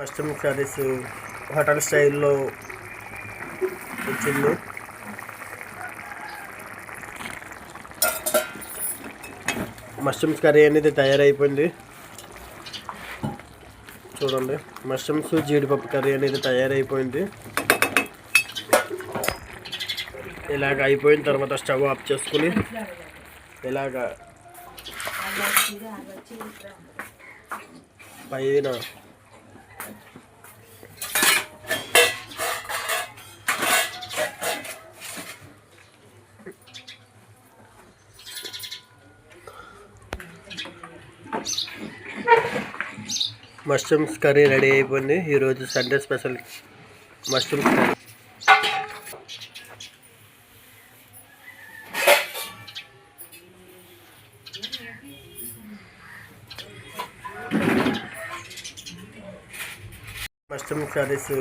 మస్ట్రూమ్ curries hotel స్టైల్లో వచ్చింది. Mushrooms curry అనేది తయారైపోయింది. చూడండి. మష్రూమ్స్ జీడిపప్పు కర్రీ అనేది తయారైపోయింది. ఇలాగ అయిపోయిన తర్వాత స్టవ్ ఆఫ్ చేసుకుని ఇలాగ పైన మష్రూమ్స్ కర్రీ రెడీ అయిపోయింది. ఈరోజు Sunday special mushrooms curry. Mushroom curries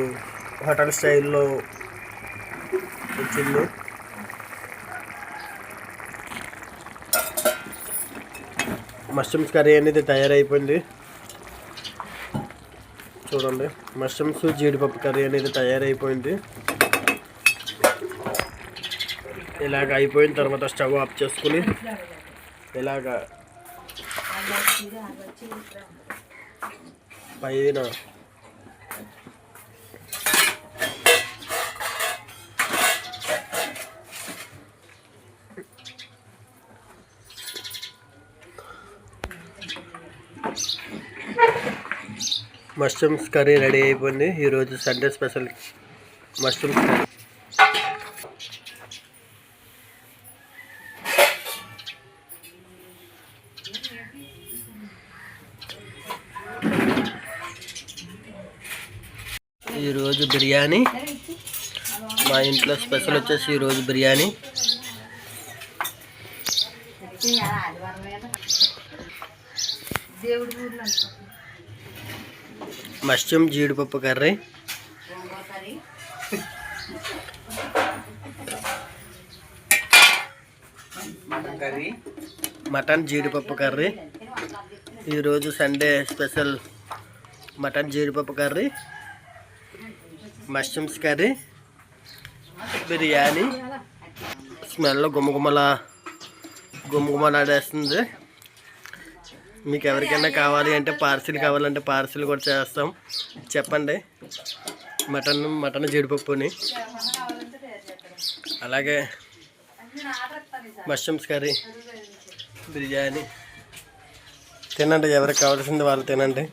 hotel స్టైల్లో వచ్చింది మష్రూమ్స్ కర్రీ అనేది తయారైపోయింది. చూడండి. మష్రూమ్స్ జీడిపప్పు కర్రీ అనేది తయారైపోయింది. ఇలాగ అయిపోయిన తర్వాత స్టవ్ ఆఫ్ చేసుకుని ఇలాగ పైన మష్రూమ్స్ కర్రీ రెడీ అయిపోయింది. ఈరోజు సండే స్పెషల్ మష్రూమ్స్ కర్రీ. ఈరోజు బిర్యానీ. మా ఇంట్లో స్పెషల్ వచ్చేసి ఈరోజు బిర్యానీ. దేవుడు మష్రూమ్ జీడిపప్పు కర్రీ. కర్రీ మటన్ జీడిపప్పు కర్రీ. ఈరోజు సండే స్పెషల్ మటన్ జీడిపప్పు curry. Mushrooms curry. Biryani. Smell గుమగుమల గుమగుమలాడేస్తుంది. మీకు ఎవరికైనా కావాలి అంటే పార్సిల్ కావాలంటే పార్సిల్ కూడా చేస్తాం. చెప్పండి. మటన్ మటన్ జీడిపప్పుని. అలాగే మష్రూమ్స్ కర్రీ బిర్యానీ. తినండి ఎవరికి కావాల్సింది వాళ్ళు తినండి.